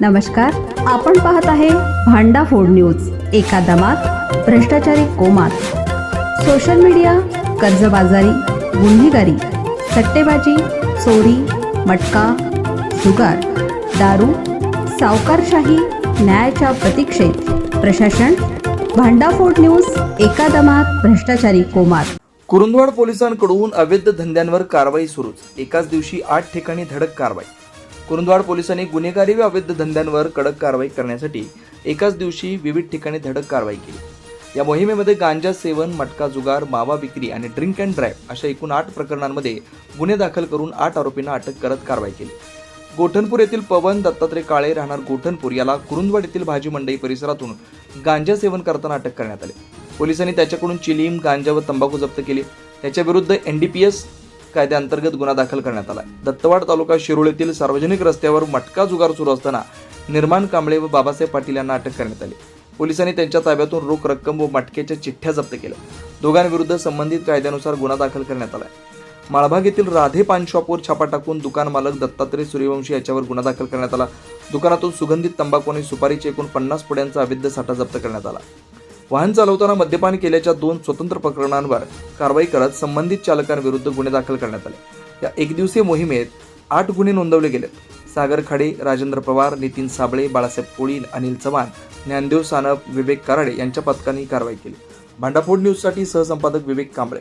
नमस्कार आपण पाहत आहे भांडा फोड न्यूज एका दमात भ्रष्टाचारी कोमात. सोशल मीडिया कर्जबाजारी गुन्हेगारी सट्टेबाजी चोरी मटका जुगार दारू सावकारशाही न्यायाच्या प्रतीक्षेत. प्रशासन भांडाफोड न्यूज एका दमात भ्रष्टाचारी कोमात. कुरुंदवाड पोलिसांकडून अवैध धंद्यांवर कारवाई सुरूच. एकाच दिवशी आठ ठिकाणी धडक कारवाई. कुरुंदवाड पोलिसांनी गुन्हेगारी व अवैध धंद्यांवर कडक कारवाई करण्यासाठी एकाच दिवशी विविध ठिकाणी धडक कारवाई केली. या मोहिमेमध्ये गांजा सेवन मटका जुगार मावा विक्री आणि ड्रिंक अँड ड्राईव्ह अशा एकूण आठ प्रकरणांमध्ये गुन्हे दाखल करून आठ आरोपींना अटक करत कारवाई केली. गोठणपूर येथील पवन दत्तात्रय काळे राहणार गोठणपूर याला कुरुंदवाड येथील भाजी मंडई परिसरातून गांजा सेवन करताना अटक करण्यात आली. पोलिसांनी त्याच्याकडून चिलीम गांजा व तंबाखू जप्त केली. त्याच्याविरुद्ध एस कायद्याअंतर्गत गुन्हा दाखल करण्यात आला दत्तवाड तालुका शिरोळ येथील सार्वजनिक रस्त्यावर मटका जुगार सुरू असताना निर्माण कांबळे व बाबासाहेब पाटील यांना अटक करण्यात आली. पोलिसांनी त्यांच्या ताब्यातून रोख रक्कम व मटक्याच्या चिठ्ठ्या जप्त केल्या. दोघांविरुद्ध संबंधित कायद्यानुसार गुन्हा दाखल करण्यात आला माळभाग येथील राधे पान शॉपवर छापा टाकून दुकान मालक दत्तात्रय सूर्यवंशी याच्यावर गुन्हा दाखल करण्यात आला. दुकानातून सुगंधित तंबाखू आणि सुपारीचे एकूण पन्नास पुड्यांचा अवैध साठा जप्त करण्यात आला. वाहन चालवताना मद्यपान केल्याच्या दोन स्वतंत्र प्रकरणांवर कारवाई करत संबंधित चालकांविरुद्ध गुन्हे दाखल करण्यात आले. या एकदिवसीय मोहिमेत आठ गुन्हे नोंदवले गेलेत. सागर खाडे राजेंद्र पवार नितीन साबळे बाळासाहेब कोळी अनिल चव्हाण ज्ञानदेव सानप विवेक कराडे यांच्या पथकाने ही कारवाई केली. भांडाफोड न्यूजसाठी सहसंपादक विवेक कांबळे.